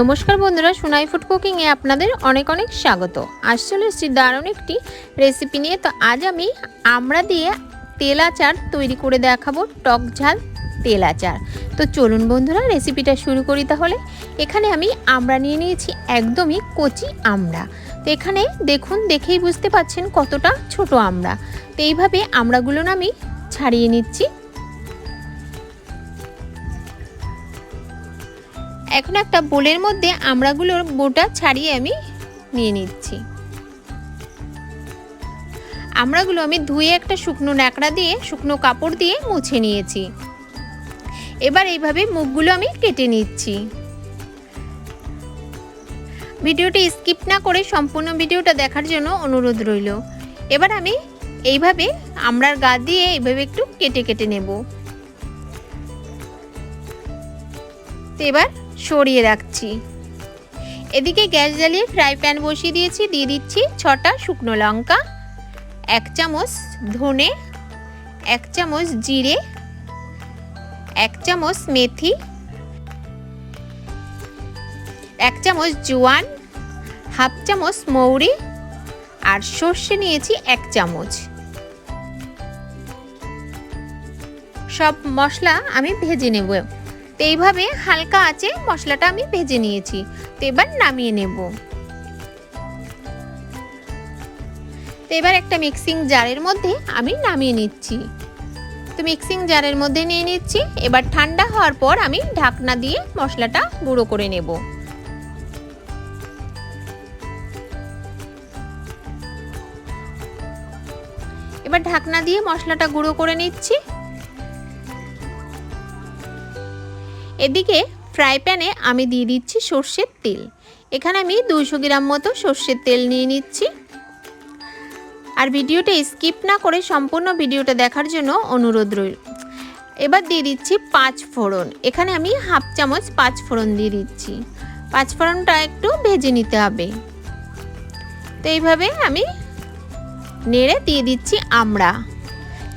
নমস্কার বন্ধুরা, সোনাই ফুড কুকিংয়ে আপনাদের অনেক অনেক স্বাগত। আজ চলে এসেছি দারুণ একটি রেসিপি নিয়ে। তো আজ আমি আমরা দিয়ে তেল আচার তৈরি করে দেখাবো, টক ঝাল তেল আচার। তো চলুন বন্ধুরা রেসিপিটা শুরু করি তাহলে। এখানে আমি আমরা নিয়ে নিয়েছি একদমই কচি আমরা। তো এখানে দেখুন, দেখেই বুঝতে পাচ্ছেন কতটা ছোট আমরা। তো এইভাবে আমড়াগুলো না আমি ছাড়িয়ে নিচ্ছি। এখন একটা বোলের মধ্যে আমড়াগুলোর বোটা ছাড়িয়ে আমি নিয়ে নিচ্ছি। আমড়াগুলো আমি ধুয়ে একটা শুকনো ন্যাকড়া দিয়ে, শুকনো কাপড় দিয়ে মুছে নিয়েছি। এবার এইভাবে মুখগুলো আমি কেটে নিচ্ছি। ভিডিওটি স্কিপ না করে সম্পূর্ণ ভিডিওটা দেখার জন্য অনুরোধ রইল। এবার আমি এইভাবে আমড়ার গা দিয়ে এইভাবে একটু কেটে কেটে নেব। এবার সরিয়ে রাখছি। এদিকে গ্যাস জ্বালিয়ে ফ্রাই প্যান বসিয়ে দিয়েছি, দিয়ে দিচ্ছি ছটা শুকনো লঙ্কা, এক চামচ ধনে, এক চামচ জিরে, এক চামচ মেথি, এক চামচ জোয়ান, হাফ চামচ মৌরি আর সর্ষে নিয়েছি এক চামচ। সব মশলা আমি ভেজে নেব। তো এইভাবে হালকা আছে মশলাটা আমি ভেজে নিয়েছি। তো এবার নামিয়ে নেব। তো এবার একটা মিক্সিং জারের মধ্যে আমি নামিয়ে নিচ্ছি। তো মিক্সিং জারের মধ্যে নিয়ে নিচ্ছি। এবার ঠান্ডা হওয়ার পর আমি ঢাকনা দিয়ে মশলাটা গুঁড়ো করে নেব। এবার ঢাকনা দিয়ে মশলাটা গুঁড়ো করে নিচ্ছি। এদিকে ফ্রাই প্যানে আমি দিয়ে দিচ্ছি সর্ষের তেল। এখানে আমি দুশো গ্রাম মতো সর্ষের তেল নিয়ে নিচ্ছি। আর ভিডিওটা স্কিপ না করে সম্পূর্ণ ভিডিওটা দেখার জন্য অনুরোধ রইল। এবার দিয়ে দিচ্ছি পাঁচ ফোড়ন। এখানে আমি হাফ চামচ পাঁচ ফোড়ন দিয়ে দিচ্ছি। পাঁচ ফোড়নটা একটু ভেজে নিতে হবে। তো এইভাবে আমি নেড়ে দিয়ে দিচ্ছি আমড়া।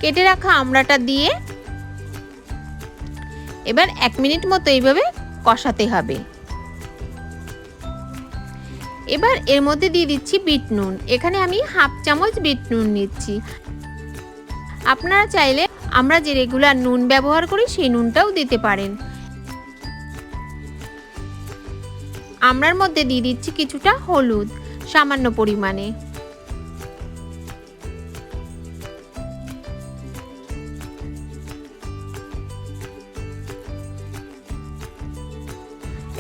কেটে রাখা আমড়াটা দিয়ে এবার এক মিনিট মতো এইভাবে কষাতে হবে। এবার এর মধ্যে দিয়ে দিচ্ছি বিট নুন। এখানে আমি হাফ চামচ বিট নুন নিচ্ছি। আপনারা চাইলে আমরা যে রেগুলার নুন ব্যবহার করি সেই নুনটাও দিতে পারেন। আমরার মধ্যে দিয়ে দিচ্ছি কিছুটা হলুদ, সামান্য পরিমাণে।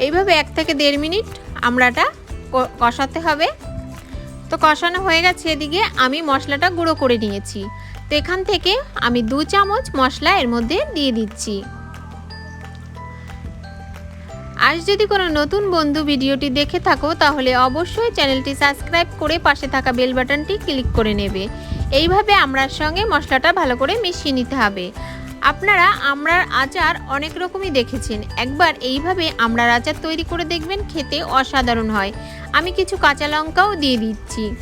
এইভাবে এক থেকে দেড় মিনিট আমড়াটা কষাতে হবে। তো কষানো হয়ে গেছে এদিকে আমি মশলাটা গুঁড়ো করে নিয়েছি। তো এখান থেকে আমি দু চামচ মশলা এর মধ্যে দিয়ে দিচ্ছি। আজ যদি কোনো নতুন বন্ধু ভিডিওটি দেখে থাকো, তাহলে অবশ্যই চ্যানেলটি সাবস্ক্রাইব করে পাশে থাকা বেল বাটনটি ক্লিক করে নেবে। এইভাবে আমরার সঙ্গে মশলাটা ভালো করে মিশিয়ে নিতে হবে। আপনারা আমড়ার আচার অনেক রকমই দেখেছেন। একবার এইভাবে আমড়ার আচার তৈরি করে দেখবেন, খেতে অসাধারণ হয়। আমি কিছু কাঁচা লঙ্কাও দিয়ে দিচ্ছি।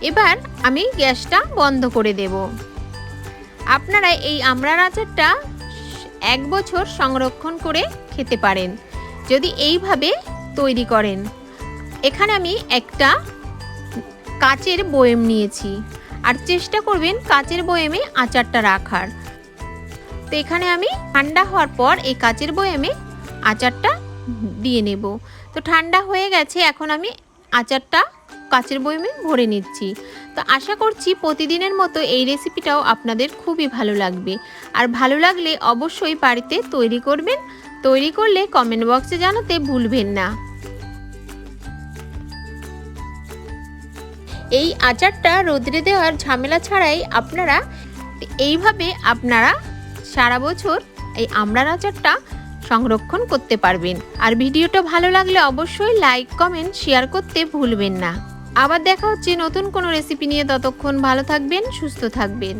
এবার আমি গ্যাসটা বন্ধ করে দেব। আপনারা এই আমড়ার আচারটা এক বছর সংরক্ষণ করে খেতে পারেন। যদি এইভাবে তৈরি করেন। এখানে আমি একটা কাচের বয়েম নিয়েছি। আর চেষ্টা করবেন কাচের বয়েমে আচারটা রাখার। তো এখানে আমি ঠান্ডা হওয়ার পর এই কাচের বয়েমে আচারটা দিয়ে নেব। তো ঠান্ডা হয়ে গেছে, এখন আমি আচারটা কাচের বয়েমে ভরে নিচ্ছি। তো আশা করছি প্রতিদিনের মতো এই রেসিপিটাও আপনাদের খুবই ভালো লাগবে। আর ভালো লাগলে অবশ্যই বাড়িতে তৈরি করবেন। তৈরি করলে কমেন্ট বক্সে জানাতে ভুলবেন না। এই আচারটা রোদ্রে দেওয়ার ঝামেলা ছাড়াই আপনারা এইভাবে আপনারা সারা বছর এই আমড়ার আচারটা সংরক্ষণ করতে পারবেন। আর ভিডিওটা ভালো লাগলে অবশ্যই লাইক কমেন্ট শেয়ার করতে ভুলবেন না। আবার দেখা হচ্ছে নতুন কোনো রেসিপি নিয়ে। ততক্ষণ ভালো থাকবেন, সুস্থ থাকবেন।